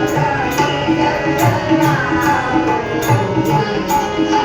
Thank you.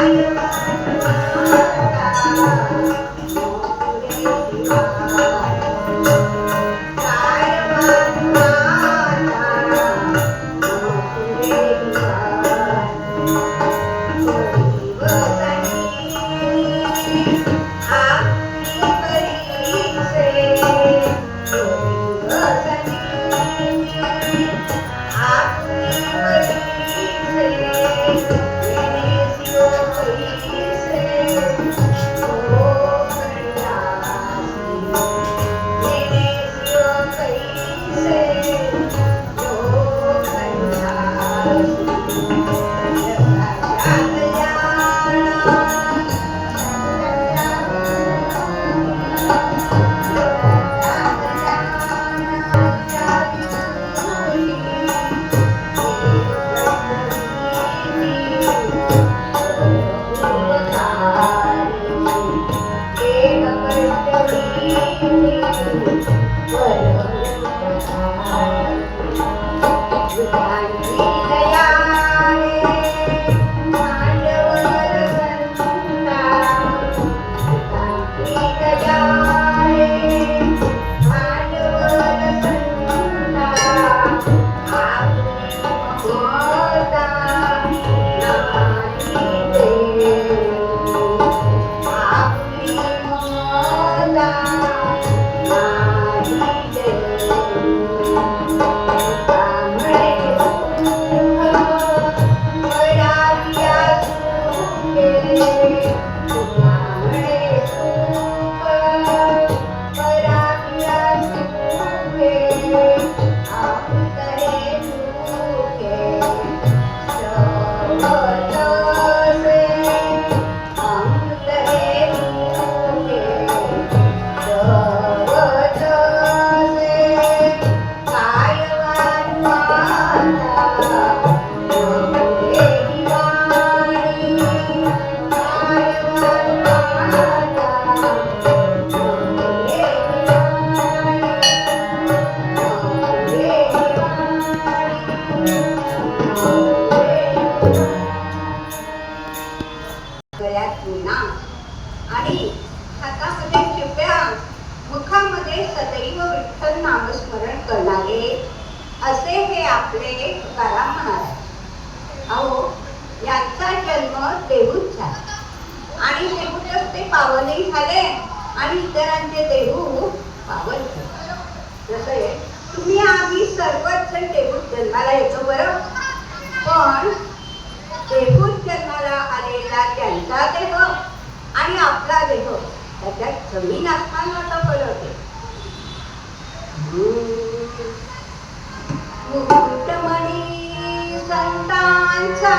I Thank you. देहूतच पावनही झाले आणि इतरांचे देहू पावन जसं आहे, तुम्ही आम्ही सर्वच जण देहूत जन्माला येतो बरं? पण देहूत जन्माला आलेला त्यांचा देह आणि आपला देह त्याच्यात जमीन असताना फरक आहे मुकुटमणी संतांचा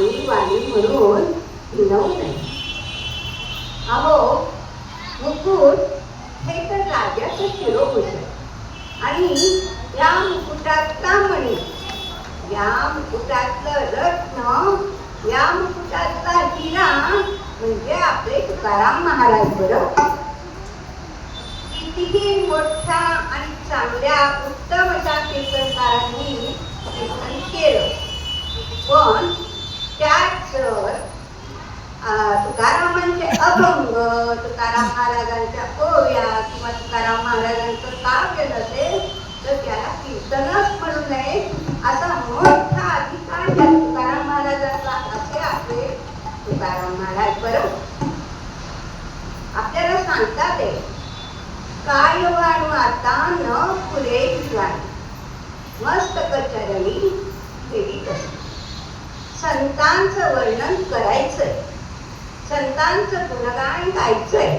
वाणी वाणी म्हणून हिणवू नये. अहो मुकुट हे तर राजाचं शिरोभूष आणि या मुकुटातला मणी या मुकुटातलं रत्न या मुकुटातला हिरा म्हणजे आपले तुकाराम महाराज बरं? कितीही मोठ्या आणि चांगल्या उत्तम अशा कीर्तनकारांनी कीर्तन केलं. पण त्यात जर तुकारामांचे अभंग तुकाराम महाराजांच्या ओव्या किंवा तुकाराम महाराजांचं काव्य नसेल तर त्याला कीर्तनच म्हणू नये असा मोठा अधिकार त्या तुकाराम महाराजांचा असे आपले तुकाराम महाराज बरोबर आपल्याला सांगतात ते काय हो वाणू आता? न पुरे मस्त मस्तक चरणी फेरी संतांचं वर्णन करायचंय. संतांचं गुणगान गायचंय.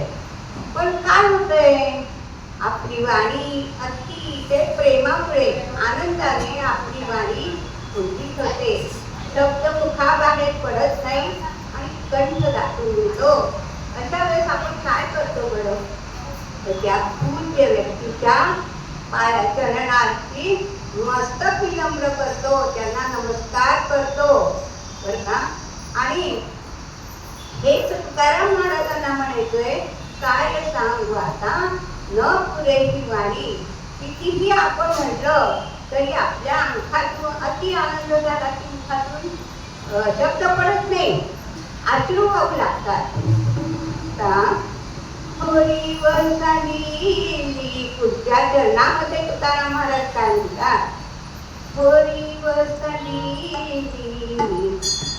पण काय होतंय? आपली वाणी अति ते प्रेमामुळे आनंदाने आपली वाणी कुंठित होते शब्द मुखाबाहेर पडत नाही आणि कंठ दाखवून देतो अशा वेळेस आपण काय करतो बरं? तर त्या पूज्य व्यक्तीच्या पाया चरणार्थी मस्तक विनम्र करतो. त्यांना नमस्कार करतो. बरं का आणि हेच तुकाराम महाराजांना म्हणायचंय काय सांगू आता? न पुरेची वाणी कितीही आपण म्हटलं तरी आपल्या अंखातून अति आनंद झाला की मुखातून शब्द पडत नाही. अश्रू वाहू लागतात. आता होळी पुढच्या चरणामध्ये तुकाराम महाराज काय म्हणतात? होळी वसली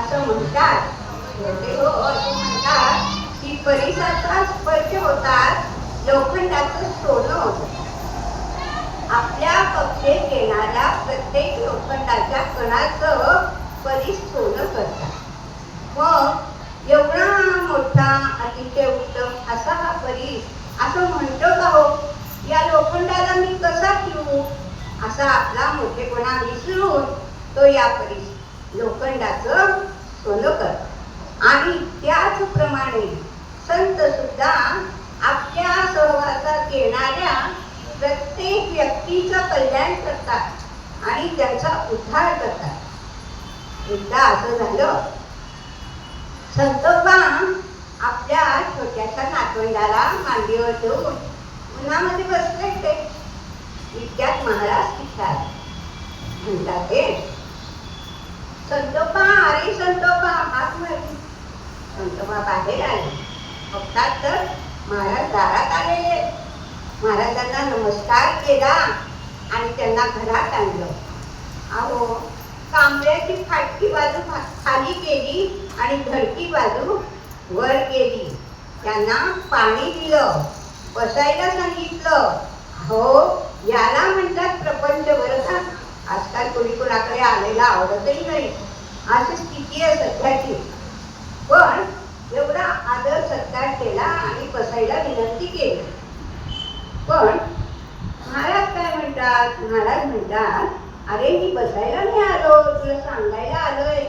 असं म्हणतात. म्हणजे, हो, हो म्हणतात की परिसाचा स्पर्श होतात लोखंडाचं सोनं आपल्या कक्षेत येणाऱ्या प्रत्येक लोखंडाच्या कणाचं परीस सोनं करतात. मग एवढा मोठा अतिशय उत्तम असा हा परीस असं म्हणतो का हो? या लोखंडाला मी कसा ठेवू? असा आपला मोठेपणा विसरून तो या परीस लोखंडाचं सोनं करतात आणि त्याचप्रमाणे संत सुद्धा आपल्या सहवासात येणाऱ्या प्रत्येक व्यक्तीचं कल्याण करतात आणि त्याचा उद्धार करतात. एकदा असं झालं संतोबा आपल्या छोट्याशा नातवंडाला मांडीवर ठेवून उन्हामध्ये बसले ते इतक्यात महाराज तिथ्यात म्हणतात ते संतोबा अरे संतोबा हात मारली संतोबा बाहेर आले. बघतात तर महाराज दारात आलेले. महाराजांना नमस्कार केला आणि त्यांना घरात आणलं. अहो कांबळ्याची फाटकी बाजू खाली केली आणि धडकी बाजू वर केली त्यांना पाणी दिलं बसायला सांगितलं. हो याला म्हणतात प्रपंच बरं का आजकाल कोणी कोणाकडे आलेला आवडतही नाही. अशी स्थिती आहे सध्याची. पण एवढा आदर सत्कार केला आणि बसायला विनंती केली. पण महाराज काय म्हणतात? महाराज म्हणतात अरे मी बसायला नाही आलो तुला सांगायला आलोय.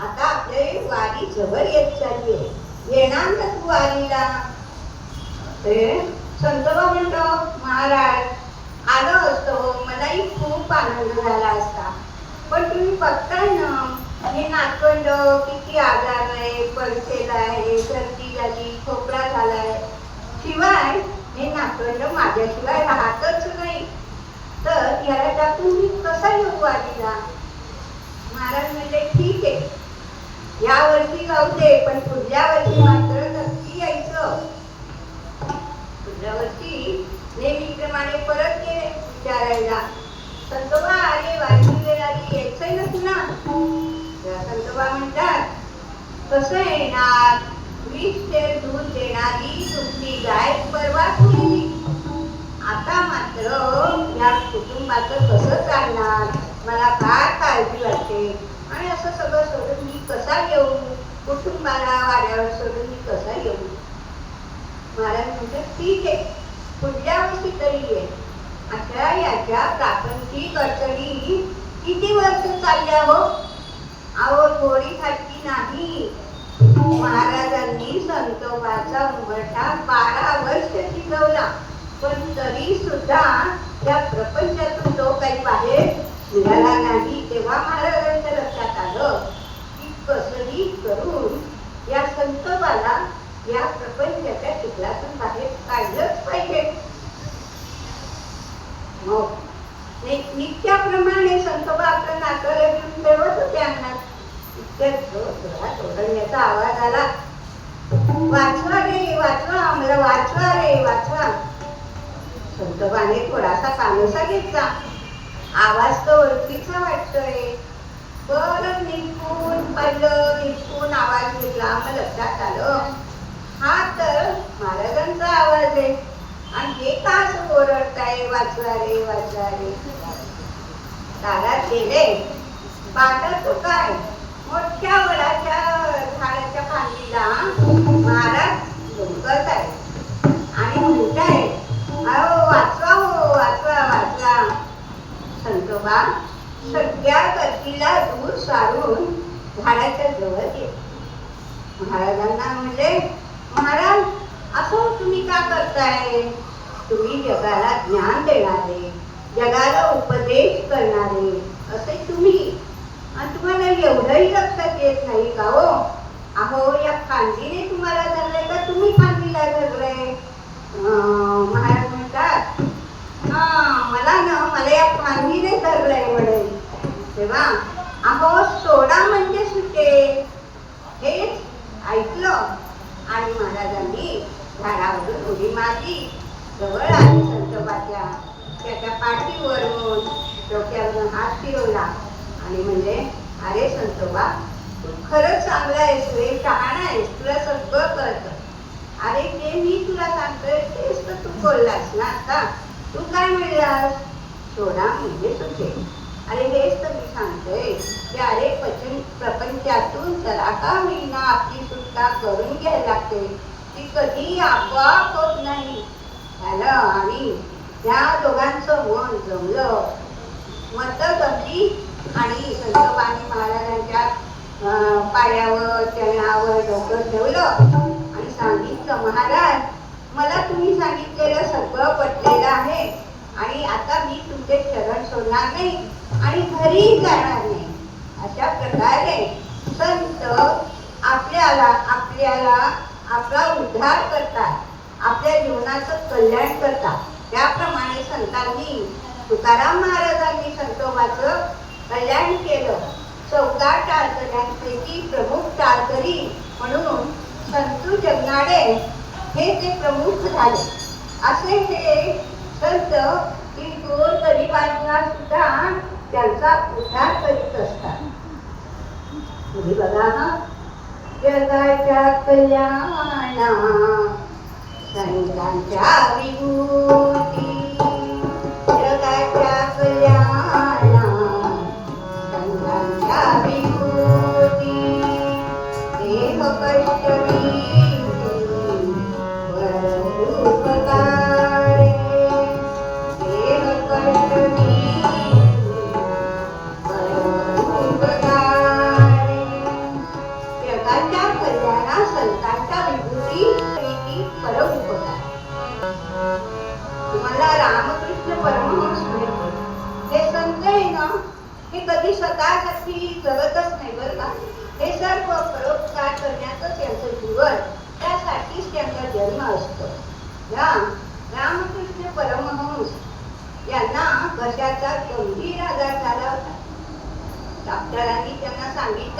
आता आपले वारी जवळ येत चालली आहे. येणार ना तू वारीला? ते संतोबा म्हणतो महाराज आलो असतो. मलाही खूप आनंद झाला असता. पण तुम्ही बघताय ना हे नाकंड किती आजार आहे पडसेला आहे सर्दी झाली खोकला झालाय. शिवाय हे नाकंड माझ्याशिवाय राहतच नाही. तर याला टाकून मी कसा येऊ आधीला महाराज म्हणजे ठीक आहे. या वर्षी जाऊ दे पण पुढल्या वर्षी मात्र नक्की यायचं. पुढल्या वर्षी नेहमीप्रमाणे परत गेले विचारायला. संतोबा अरे वाढली वेळ आली यायचंय ना. तुला संतोबा म्हणतात कसं येणार? वीस तेल दूध देणारी तुमची गाय परवा गेली आता मात्र या कुटुंबाचं कसं चालणार? मला काय काळजी वाटते. आणि असं सगळं सोडून मी कसा येऊ? कुटुंबाला वाड्यावर सोडून मी कसा येऊ? महाराज म्हणजे ठीक आहे. पुढल्या वर्षी तरी ये. आता याच्या प्रापंचिक अडचणी किती वर्ष चालल्या हो? गोडी खाती नाही. महाराजांनी संतोबाचा उंबरठा बारा वर्ष शिकवला पण तरी सुद्धा त्या प्रपंचातून तो काही बाहेर निघाला नाही तेव्हा महाराजांच्या लक्षात आलं की कसही करून या संतोबाला या प्रपंचाच्या चिखलातून बाहेर काढलंच पाहिजे. नित्याप्रमाणे संतोबा आपलं नातं घेऊन ठेवत होते अंगणात इतक्यात ओरडण्याचा आवाज आला. वाचवा रे वाचवा मला वाचवा रे वाचवा. संतोबाने थोडासा कानोसा घेतला. आवाज तर ओळखीचा वाटतोय. परत निघून पडलं निघून आवाज घेतला मग लक्षात आलं. हा तर महाराजांचा आवाज आहे. आणि हे का असं ओरडताय? वाचवा रे वाचवा रे. दारात गेले. पाहतात तो काय मोठ्या वडाच्या झाडाच्या फांदीला महाराज लोकत आहे. आणि म्हणताय अहो वाचवा हो वाचवा वाचवा. संतोबा सगळ्या गतीला दूर सारून झाडाच्या जवळ ये. महाराजांना म्हणले महाराज असं तुम्ही का करताय? तुम्ही जगाला ज्ञान देणारे जगाला उपदेश करणारे असे तुम्ही तुम्हाला एवढंही लक्षात येत नाही का हो? अहो या फांदीने तुम्हाला धरलंय का? तुम्ही फांदीला धरलंय. महाराज म्हणतात हा मला ना मला या फांदीने धरलंय म्हणे. तेव्हा अहो सोडा म्हणजे सुटे. हेच ऐकलं. आणि महाराजांनी झाडावरून उडी मारली. जवळ आली संतोबाच्या त्याच्या पाठीवरून डोक्यावरून हात फिरवला. आणि म्हणजे अरे संतोबा तू खरंच चांगला आहेस रे शहाणा आहेस तुला सगळं कळतं. अरे ते मी तुला सांगतोय तेच तर तू बोललास ना आता. तू काय म्हणलास? सोडा म्हणजे तुझे. अरे हेच तर मी सांगतोय की अरे पचन प्रपंचातून जरा का होईना आपली सुटका करून घ्यायला लागते. ती कधी आपोआप होत नाही. झालं आणि त्या दोघांचं मन जमलं. मत जमली? आणि पाणी महाराजांच्या पायावर चरणावर डोकं ठेवलं आणि सांगितलं महाराज मला तुम्ही सांगितलेलं सगळं पटलेलं आहे आणि आता मी तुमचे चरण सोडणार नाही आणि घरी जाणार नाही. अशा प्रकारे संत आपल्याला आपल्याला आपला उद्धार करतात आपल्या जीवनाचं कल्याण करतात. त्याप्रमाणे संतांनी तुकाराम महाराजांनी संतोबाचं कल्याण केलं. चौदा टाळकऱ्यांपैकी प्रमुख टाळकरी म्हणून संतू जगनाडे हे ते प्रमुख झाले. असे हे संत की गोर गरिबांना सुद्धा त्यांचा उद्धार करीत असतात. तुम्ही बघा हा. जगाच्या कल्याणा संतांच्या विभूती.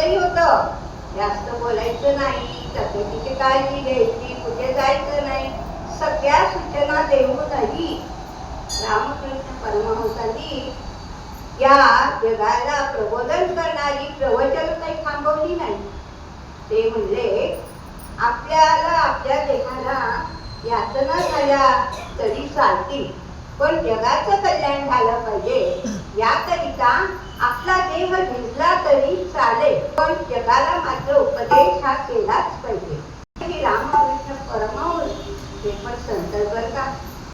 सांगितलंही होतं. जास्त बोलायचं नाही तब्येतीची काळजी घ्यायची कुठे जायचं नाही. सगळ्या सूचना देऊनही रामकृष्ण परमहंसांनी या जगाला प्रबोधन करणारी प्रवचन काही थांबवली नाही. ते म्हणले आपल्याला आपल्या देहाला यातना झाल्या तरी चालतील पण जगाचं कल्याण झालं पाहिजे याकरिता आपला देह जिंकला तरी चालेल पण जगाला मात्र उपदेश हा केलाच पाहिजे. श्री रामकृष्ण परमावर हे पण संत करतात